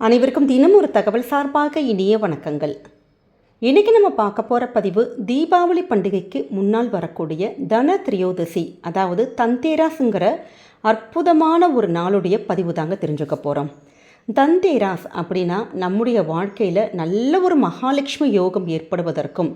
அனைவருக்கும் தினம் ஒரு தகவல் சார்பாக இனிய வணக்கங்கள். இன்றைக்கி நம்ம பார்க்க போகிற பதிவு தீபாவளி பண்டிகைக்கு முன்னால் வரக்கூடிய தன திரியோதசி அதாவது தந்தேராஸுங்கிற அற்புதமான ஒரு நாளுடைய பதிவு தாங்க தெரிஞ்சுக்க போகிறோம் தந்தேராஸ் அப்படின்னா நம்முடைய வாழ்க்கையில் நல்ல ஒரு மகாலட்சுமி யோகம் ஏற்படுவதற்கும்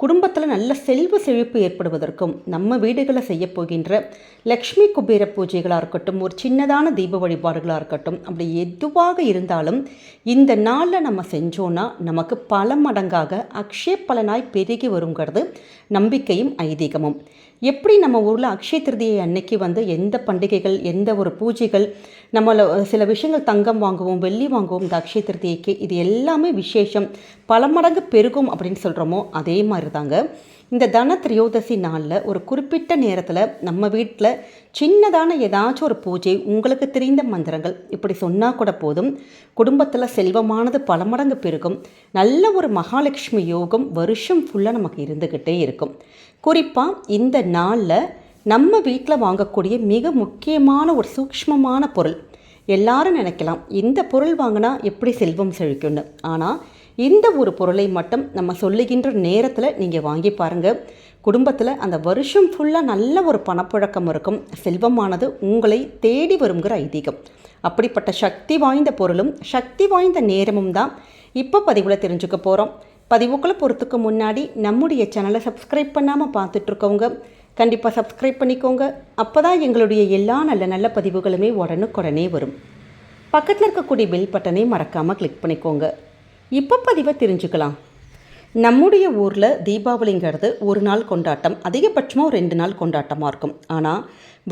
குடும்பத்தில் நல்ல செல்வ செழிப்பு ஏற்படுவதற்கும் நம்ம வீடுகளை செய்ய போகின்ற லக்ஷ்மி குபேர பூஜைகளாக இருக்கட்டும் ஒரு சின்னதான தீப வழிபாடுகளாக இருக்கட்டும் அப்படி எதுவாக இருந்தாலும் இந்த நாளில் நம்ம செஞ்சோன்னா நமக்கு பல மடங்காக அக்ஷய பலனாய் பெருகி வருங்கிறது நம்பிக்கையும் ஐதீகமும். எப்படி நம்ம ஊரில் அக்ஷய திருதியை அன்னைக்கு வந்து எந்த பண்டிகைகள் எந்த ஒரு பூஜைகள் நம்மளை சில விஷயங்கள் தங்கம் வாங்குவோம் வெள்ளி வாங்குவோம் இந்த அக்ஷய திருதியைக்கு இது எல்லாமே விசேஷம் பல மடங்கு பெருகும் அப்படின்னு சொல்கிறோமோ அதே மாதிரி தாங்க இந்த தன திரியோதசி நாளில் ஒரு குறிப்பிட்ட நேரத்தில் நம்ம வீட்டில் சின்னதான ஏதாச்சும் ஒரு பூஜை உங்களுக்கு தெரிந்த மந்திரங்கள் இப்படி சொன்னால் கூட போதும். குடும்பத்தில் செல்வமானது பல மடங்கு பெருகும். நல்ல ஒரு மகாலட்சுமி யோகம் வருஷம் ஃபுல்லாக நமக்கு இருந்துக்கிட்டே இருக்கும். குறிப்பாக இந்த நாளில் நம்ம வீட்டில் வாங்கக்கூடிய மிக முக்கியமான ஒரு சூக்ஷ்மமான பொருள். எல்லாரும் நினைக்கலாம் இந்த பொருள் வாங்கினா எப்படி செல்வம் செழிக்கும்னு. ஆனால் இந்த ஒரு பொருளை மட்டும் நம்ம சொல்லுகின்ற நேரத்தில் நீங்கள் வாங்கி பாருங்கள் குடும்பத்தில் அந்த வருஷம் ஃபுல்லாக நல்ல ஒரு பணப்புழக்கம் இருக்கும். செல்வமானது உங்களை தேடி வருங்கிற ஐதீகம். அப்படிப்பட்ட சக்தி வாய்ந்த பொருளும் சக்தி வாய்ந்த நேரமும் தான் இப்போ பதிவில் தெரிஞ்சுக்க போகிறோம் பதிவுக்குள்ளே பொறுத்துக்கு முன்னாடி நம்முடைய சேனலை சப்ஸ்கிரைப் பண்ணாமல் பார்த்துட்ருக்கவங்க கண்டிப்பாக சப்ஸ்கிரைப் பண்ணிக்கோங்க. அப்போ தான் எங்களுடைய எல்லா நல்ல நல்ல பதிவுகளுமே உடனுக்குடனே வரும். பக்கத்தில் இருக்கக்கூடிய பெல் பட்டனை மறக்காமல் கிளிக் பண்ணிக்கோங்க. இப்போ பதிவை தெரிஞ்சுக்கலாம். நம்முடைய ஊரில் தீபாவளிங்கிறது ஒரு நாள் கொண்டாட்டம் அதிகபட்சமாக ரெண்டு நாள் கொண்டாட்டமாக இருக்கும். ஆனால்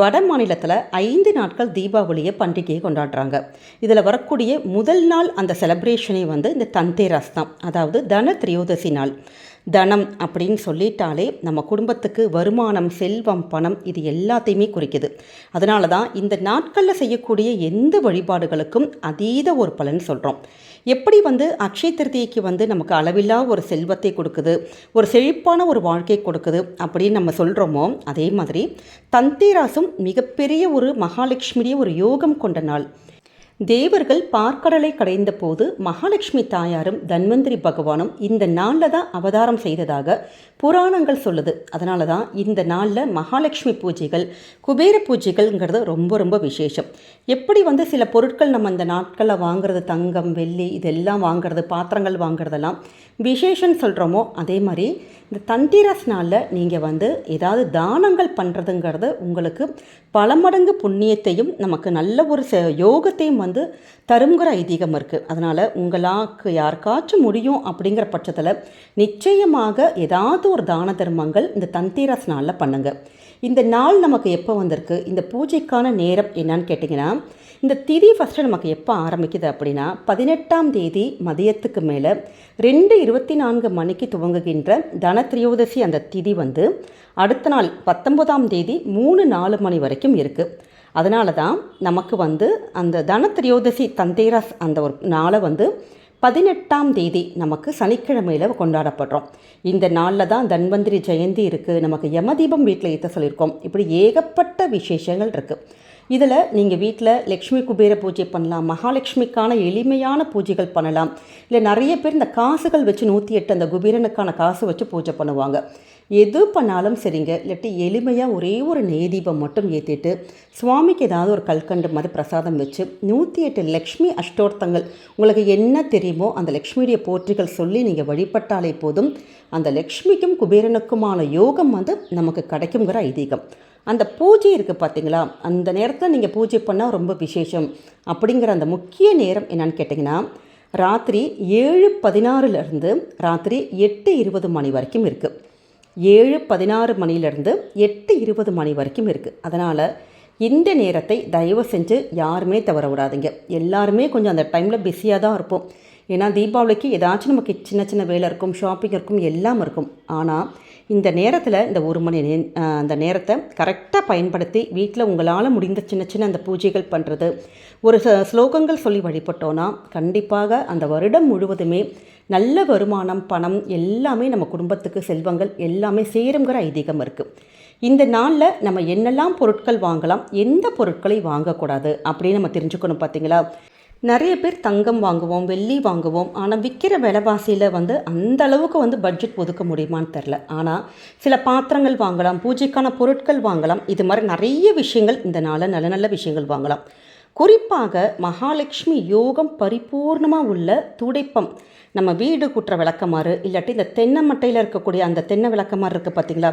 வட மாநிலத்தில் ஐந்து நாட்கள் தீபாவளியை பண்டிகையை கொண்டாடுறாங்க. இதில் வரக்கூடிய முதல் நாள் அந்த செலப்ரேஷனே வந்து இந்த தந்தேராஸ் தான் அதாவது தன திரியோதசி நாள். தனம் அப்படின்னு சொல்லிட்டாலே நம்ம குடும்பத்துக்கு வருமானம் செல்வம் பணம் இது எல்லாத்தையுமே குறிக்குது. அதனால தான் இந்த நாட்களில் செய்யக்கூடிய எந்த வழிபாடுகளுக்கும் அதீத ஒரு பலன் சொல்கிறோம் எப்படி வந்து அக்ஷய திருதியைக்கு வந்து நமக்கு அளவில்லா ஒரு செல்வத்தை கொடுக்குது ஒரு செழிப்பான ஒரு வாழ்க்கை கொடுக்குது அப்படின்னு நம்ம சொல்கிறோமோ அதே மாதிரி தந்தேராசும் மிகப்பெரிய ஒரு மகாலட்சுமிய ஒரு யோகம் கொண்ட நாள். தேவர்கள் பார்க்கடலை கடைந்த போது மகாலட்சுமி தாயாரும் தன்வந்திரி பகவானும் இந்த நாளில் தான் அவதாரம் செய்ததாக புராணங்கள் சொல்லுது. அதனால தான் இந்த நாளில் மகாலட்சுமி பூஜைகள் குபேர பூஜைகள்ங்கிறது ரொம்ப ரொம்ப விசேஷம். எப்படி வந்து சில பொருட்கள் நம்ம இந்த நாட்களில் வாங்குறது தங்கம் வெள்ளி இதெல்லாம் வாங்குறது பாத்திரங்கள் வாங்குறதெல்லாம் விசேஷம்னு சொல்கிறோமோ அதே மாதிரி இந்த தந்திரஸ் நாளில் நீங்கள் வந்து ஏதாவது தானங்கள் பண்ணுறதுங்கிறது உங்களுக்கு பல மடங்கு புண்ணியத்தையும் நமக்கு நல்ல ஒரு ச யோகத்தையும் வந்து தருங்கிற ஐதீகம் இருக்குது அதனால் உங்களாக்கு யாருக்காச்சும் முடியும் அப்படிங்கிற பட்சத்தில் நிச்சயமாக ஏதாவது ஒரு தான தர்மங்கள் இந்த தந்தீராஸ் நாளில் பண்ணுங்கள் இந்த நாள் நமக்கு எப்போ வந்திருக்கு? இந்த பூஜைக்கான நேரம் என்னன்னு கேட்டிங்கன்னா இந்த திதி ஃபஸ்ட்டு நமக்கு எப்போ ஆரம்பிக்குது அப்படின்னா பதினெட்டாம் தேதி மதியத்துக்கு மேலே ரெண்டு இருபத்தி நான்கு மணிக்கு துவங்குகின்ற தன திரியோதசி அந்த திதி வந்து அடுத்த நாள் பத்தொன்பதாம் தேதி மூணு நாலு மணி வரைக்கும் இருக்குது அதனால தான் நமக்கு வந்து அந்த தன திரியோதசி தந்தேராஸ் அந்த ஒரு நாளை வந்து பதினெட்டாம் தேதி நமக்கு சனிக்கிழமையில் கொண்டாடப்படுறோம். இந்த நாளில் தான் தன்வந்திரி ஜெயந்தி இருக்குது நமக்கு யமதீபம் வீட்டில் ஏற்ற சொல்லியிருக்கோம். இப்படி ஏகப்பட்ட விசேஷங்கள் இருக்குது இதில் நீங்கள் வீட்டில் லக்ஷ்மி குபேர பூஜை பண்ணலாம் மகாலட்சுமிக்கான எளிமையான பூஜைகள் பண்ணலாம். இல்லை நிறைய பேர் இந்த காசுகள் வச்சு நூற்றி எட்டு அந்த குபேரனுக்கான காசு வச்சு பூஜை பண்ணுவாங்க. எது பண்ணாலும் சரிங்க இல்லாட்டி எளிமையாக ஒரே ஒரு நெய்தீபம் மட்டும் ஏற்றிட்டு சுவாமிக்கு ஏதாவது ஒரு கல்கண்டு மாதிரி பிரசாதம் வச்சு நூற்றி எட்டு லக்ஷ்மி அஷ்டோர்த்தங்கள் உங்களுக்கு என்ன தெரியுமோ அந்த லக்ஷ்மியுடைய போற்றிகள் சொல்லி நீங்கள் வழிபட்டாலே போதும். அந்த லக்ஷ்மிக்கும் குபேரனுக்குமான யோகம் வந்து நமக்கு கிடைக்குங்கிற ஐதீகம். அந்த பூஜை இருக்குது பார்த்தீங்களா? அந்த நேரத்தில் நீங்கள் பூஜை பண்ணால் ரொம்ப விசேஷம். அப்படிங்கிற அந்த முக்கிய நேரம் என்னன்னு கேட்டிங்கன்னா ராத்திரி ஏழு பதினாறுலேருந்து ராத்திரி எட்டு இருபது மணி வரைக்கும் இருக்குது ஏழு பதினாறு மணிலேருந்து எட்டு இருபது மணி வரைக்கும் இருக்குது அதனால் இந்த நேரத்தை தயவு செஞ்சு யாருமே தவற விடாதீங்க. எல்லாருமே கொஞ்சம் அந்த டைமில் பிஸியாக தான் இருப்போம். ஏன்னா தீபாவளிக்கு ஏதாச்சும் நமக்கு சின்ன சின்ன வேலை இருக்கும் ஷாப்பிங் இருக்கும் எல்லாம் இருக்கும். ஆனால் இந்த நேரத்தில் இந்த ஒரு மணி நே அந்த நேரத்தை கரெக்டாக பயன்படுத்தி வீட்டில் உங்களால் முடிந்த சின்ன சின்ன அந்த பூஜைகள் பண்ணுறது ஒரு ச ஸ்லோகங்கள் சொல்லி வழிபட்டோன்னா கண்டிப்பாக அந்த வருடம் முழுவதுமே நல்ல வருமானம் பணம் எல்லாமே நம்ம குடும்பத்துக்கு செல்வங்கள் எல்லாமே சேருங்கிற ஐதீகம் இருக்குது இந்த நாளில் நம்ம என்னெல்லாம் பொருட்கள் வாங்கலாம் எந்த பொருட்களை வாங்கக்கூடாது அப்படின்னு நம்ம தெரிஞ்சுக்கணும் பார்த்தீங்களா நிறைய பேர் தங்கம் வாங்குவோம் வெள்ளி வாங்குவோம். ஆனால் விற்கிற விலைவாசியில் வந்து அந்த அளவுக்கு வந்து பட்ஜெட் ஒதுக்க முடியுமான்னு தெரில ஆனால் சில பாத்திரங்கள் வாங்கலாம் பூஜைக்கான பொருட்கள் வாங்கலாம். இது மாதிரி நிறைய விஷயங்கள் இந்த நாளில் நல்ல நல்ல விஷயங்கள் வாங்கலாம். குறிப்பாக மகாலட்சுமி யோகம் பரிபூர்ணமாக உள்ள துடைப்பம். நம்ம வீடு குற்ற விளக்கமாறு இல்லாட்டி இந்த தென்னை மட்டையில் இருக்கக்கூடிய அந்த தென்னை விளக்கமாறு இருக்குது பார்த்தீங்களா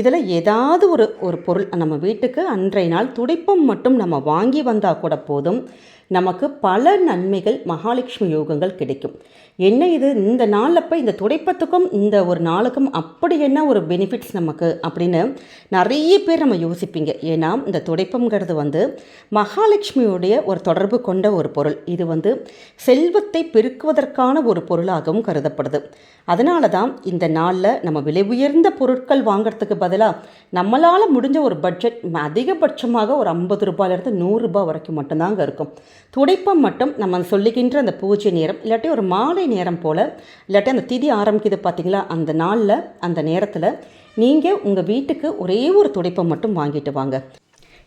இதில் ஏதாவது ஒரு ஒரு பொருள் நம்ம வீட்டுக்கு அன்றைய நாள் துடைப்பம் மட்டும் நம்ம வாங்கி வந்தால் கூட போதும். நமக்கு பல நன்மைகள் மகாலட்சுமி யோகங்கள் கிடைக்கும். என்ன இது? இந்த நாளப்போ இந்த துடைப்பத்துக்கும் இந்த ஒரு நாளுக்கும் அப்படி என்ன ஒரு பெனிஃபிட்ஸ் நமக்கு அப்படின்னு நிறைய பேர் நம்ம யோசிப்பீங்க. ஏன்னா இந்த துடைப்பம்ங்கிறது வந்து மகாலட்சுமியுடைய ஒரு தொடர்பு கொண்ட ஒரு பொருள். இது வந்து செல்வத்தை பெருக்குவதற்கான ஒரு பொருளாகவும் கருதப்படுது. அதனால தான் இந்த நாளில் நம்ம விலை உயர்ந்த பொருட்கள் வாங்கிறதுக்கு பதிலாக நம்மளால் முடிஞ்ச ஒரு பட்ஜெட் அதிகபட்சமாக ஒரு ஐம்பது ரூபாயிலேருந்து நூறுரூபா வரைக்கும் மட்டும்தாங்க இருக்கும். துடைப்பம் மட்டும் நம்ம சொல்லுகின்ற அந்த பூஜை நேரம் இல்லாட்டி ஒரு மாலை நேரம் போல் இல்லாட்டி அந்த திதி ஆரம்பிக்குது பார்த்தீங்களா அந்த நாளில் அந்த நேரத்தில் நீங்கள் உங்கள் வீட்டுக்கு ஒரே ஒரு துடைப்பம் மட்டும் வாங்கிட்டு வாங்க.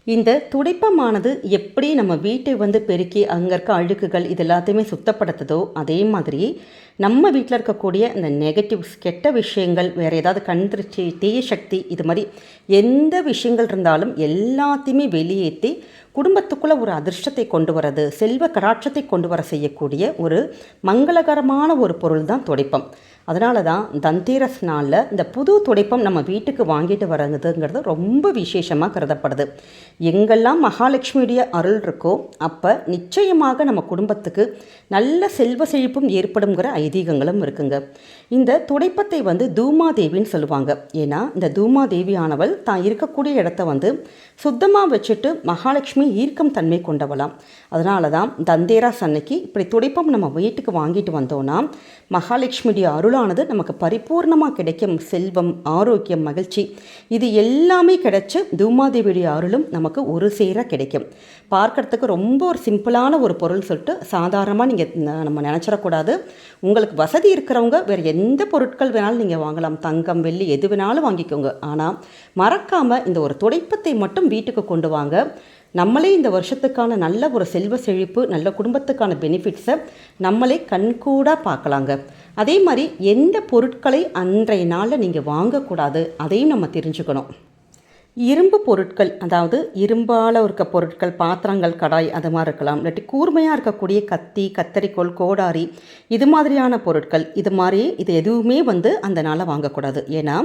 இந்த துடைப்பமானது எப்படி நம்ம வீட்டை வந்து பெருக்கி அங்கே இருக்க அழுக்குகள் இது எல்லாத்தையுமே சுத்தப்படுத்துதோ அதே மாதிரி நம்ம வீட்டில் இருக்கக்கூடிய இந்த நெகட்டிவ்ஸ் கெட்ட விஷயங்கள் வேறு ஏதாவது கண் திருச்சி தீய சக்தி இது மாதிரி எந்த விஷயங்கள் இருந்தாலும் எல்லாத்தையுமே வெளியேற்றி குடும்பத்துக்குள்ளே ஒரு அதிர்ஷ்டத்தை கொண்டு வரது செல்வ கடாட்சத்தை கொண்டு வர செய்யக்கூடிய ஒரு மங்களகரமான ஒரு பொருள் தான் துடைப்பம். அதனால தான் தந்தேரஸ் நாளில் இந்த புது துடைப்பம் நம்ம வீட்டுக்கு வாங்கிட்டு வரதுங்கிறது ரொம்ப விசேஷமாக கருதப்படுது. எங்கெல்லாம் மகாலட்சுமியுடைய அருள் இருக்கோ அப்போ நிச்சயமாக நம்ம குடும்பத்துக்கு நல்ல செல்வ செழிப்பும் ஏற்படுங்கிற ஐதீகங்களும் இருக்குங்க. இந்த துடைப்பத்தை வந்து தூமாதேவின்னு சொல்லுவாங்க. ஏன்னா இந்த தூமாதேவியானவள் தான் இருக்கக்கூடிய இடத்த வந்து சுத்தமாக வச்சுட்டு மகாலட்சுமி ஈர்க்கும் தன்மை கொண்டவளாம். அதனால தான் தந்தேராஸ் அன்னைக்கு இப்படி துடைப்பம் நம்ம வீட்டுக்கு வாங்கிட்டு வந்தோன்னா மகாலட்சுமியுடைய அருளானது நமக்கு பரிபூர்ணமாக கிடைக்கும். செல்வம் ஆரோக்கியம் மகிழ்ச்சி. இது எல்லாமே கிடைச்சி தூமாதேவியுடைய அருளும் நமக்கு ஒரு சேர கிடைக்கும். பார்க்கறதுக்கு ரொம்ப ஒரு சிம்பிளான ஒரு பொருள் சொல்லிட்டு சாதாரணமாக நீங்கள் நம்ம நினச்சிடக்கூடாது. உங்களுக்கு வசதி இருக்கிறவங்க வேறு எந்த பொருட்கள் வேணாலும் நீங்கள் வாங்கலாம். தங்கம் வெள்ளி எது வேணாலும் வாங்கிக்கோங்க. ஆனால் மறக்காமல் இந்த ஒரு துடைப்பத்தை மட்டும் வீட்டுக்கு கொண்டு வாங்க. நம்மளே இந்த வருஷத்துக்கான நல்ல ஒரு செல்வ செழிப்பு நல்ல குடும்பத்துக்கான பெனிஃபிட்ஸை நம்மளே கண்கூடாக பார்க்கலாங்க. அதே மாதிரி எந்த பொருட்களை அன்றைய நாளில் நீங்கள் வாங்கக்கூடாது அதையும் நம்ம தெரிஞ்சுக்கணும். இரும்பு பொருட்கள் அதாவது இரும்பால் இருக்க பொருட்கள் பாத்திரங்கள் கடாய் அது மாதிரி இருக்கலாம். இல்லாட்டி கூர்மையாக இருக்கக்கூடிய கத்தி கத்தரிக்கோள் கோடாரி இது மாதிரியான பொருட்கள். இது மாதிரி இது எதுவுமே வந்து அந்த நாளில் வாங்கக்கூடாது. ஏன்னா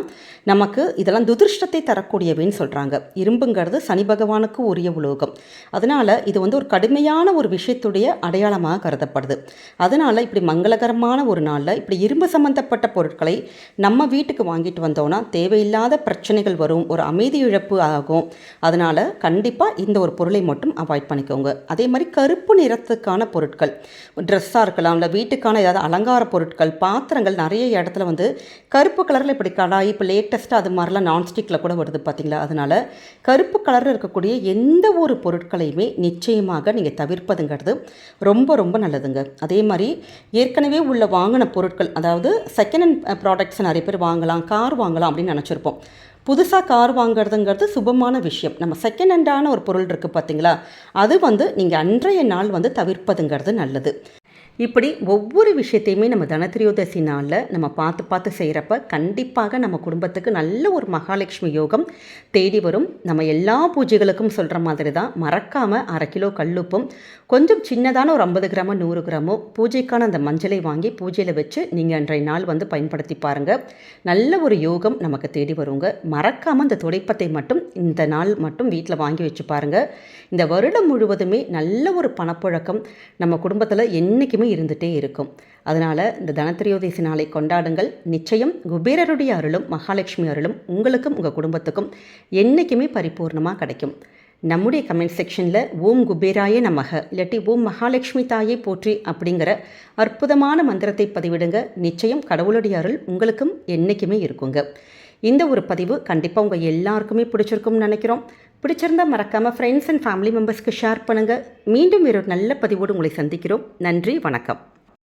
நமக்கு இதெல்லாம் துதிர்ஷ்டத்தை தரக்கூடியவைன்னு சொல்கிறாங்க இரும்புங்கிறது சனி பகவானுக்கு உரிய உலோகம். அதனால் இது வந்து ஒரு கடுமையான ஒரு விஷயத்துடைய அடையாளமாக கருதப்படுது. அதனால் இப்படி மங்களகரமான ஒரு நாளில் இப்படி இரும்பு சம்மந்தப்பட்ட பொருட்களை நம்ம வீட்டுக்கு வாங்கிட்டு வந்தோன்னா தேவையில்லாத பிரச்சனைகள் வரும். ஒரு அமைதி இழப்பு ஆகும். அதனால் கண்டிப்பாக இந்த ஒரு பொருளை மட்டும் அவாய்ட் பண்ணிக்கோங்க. அதே மாதிரி கருப்பு நிறத்துக்கான பொருட்கள் ட்ரெஸ்ஸாக இருக்கலாம் இல்லை வீட்டுக்கான ஏதாவது அலங்கார பொருட்கள் பாத்திரங்கள் நிறைய இடத்துல வந்து கருப்பு கலரில் இப்படி கடாய் இப்போ லேட்டஸ்ட்டாக அது மாதிரிலாம் நான்ஸ்டிக்கில் கூட வருது பார்த்தீங்களா அதனால் கருப்பு கலரில் இருக்கக்கூடிய எந்த ஒரு பொருட்களையுமே நிச்சயமாக நீங்கள் தவிர்ப்பதுங்கிறது ரொம்ப ரொம்ப நல்லதுங்க. அதே மாதிரி ஏற்கனவே உள்ள வாங்கின பொருட்கள் அதாவது செகண்ட் ஹேண்ட் ப்ராடக்ட்ஸ் நிறைய பேர் வாங்கலாம் கார் வாங்கலாம் அப்படின்னு நினச்சிருப்போம். புதுசாக கார் வாங்குறதுங்கிறது சுபமான விஷயம். நம்ம செகண்ட் ஹேண்டான ஒரு பொருள் இருக்குது பார்த்தீங்களா அது வந்து நீங்கள் அன்றைய நாள் வந்து தவிர்ப்பதுங்கிறது நல்லது. இப்படி ஒவ்வொரு விஷயத்தையுமே நம்ம தனத்திரியோதசி நாளில் நம்ம பார்த்து பார்த்து செய்கிறப்ப கண்டிப்பாக நம்ம குடும்பத்துக்கு நல்ல ஒரு மகாலட்சுமி யோகம் தேடி வரும். நம்ம எல்லா பூஜைகளுக்கும் சொல்கிற மாதிரி தான் மறக்காமல் அரை கிலோ கல்லுப்பும் கொஞ்சம் சின்னதான ஒரு ஐம்பது கிராமோ நூறு கிராமோ பூஜைக்கான அந்த மஞ்சளை வாங்கி பூஜையில் வச்சு நீங்கள் அன்றைய நாள் வந்து பயன்படுத்தி பாருங்கள் நல்ல ஒரு யோகம் நமக்கு தேடி வருங்க. மறக்காமல் அந்த துடைப்பத்தை மட்டும் இந்த நாள் மட்டும் வீட்டில் வாங்கி வச்சு பாருங்கள் இந்த வருடம் முழுவதுமே நல்ல ஒரு பணப்புழக்கம் நம்ம குடும்பத்தில் என்றைக்குமே எப்போதுமே இருந்துகிட்டே இருக்கும். அதனால் இந்த தனத்திரியோதேசி நாளை கொண்டாடுங்கள். நிச்சயம் குபேரருடைய அருளும் மகாலட்சுமி அருளும் உங்களுக்கும் உங்கள் குடும்பத்துக்கும் என்றைக்குமே பரிபூர்ணமாக கிடைக்கும். நம்முடைய கமெண்ட் செக்ஷனில் ஓம் குபேராய நமக இல்லாட்டி ஓம் மகாலட்சுமி தாயை போற்றி அப்படிங்கிற அற்புதமான மந்திரத்தை பதிவிடுங்க. நிச்சயம் கடவுளுடைய அருள் உங்களுக்கும் என்றைக்குமே இருக்குங்க. இந்த ஒரு பதிவு கண்டிப்பாக உங்கள் எல்லாருக்குமே பிடிச்சிருக்கும்னு நினைக்கிறோம். பிடிச்சிருந்தால் மறக்காமல் ஃப்ரெண்ட்ஸ் அண்ட் ஃபேமிலி மெம்பர்ஸ்க்கு ஷேர் பண்ணுங்கள் மீண்டும் ஒரு நல்ல பதிவோடு உங்களை சந்திக்கிறோம். நன்றி வணக்கம்.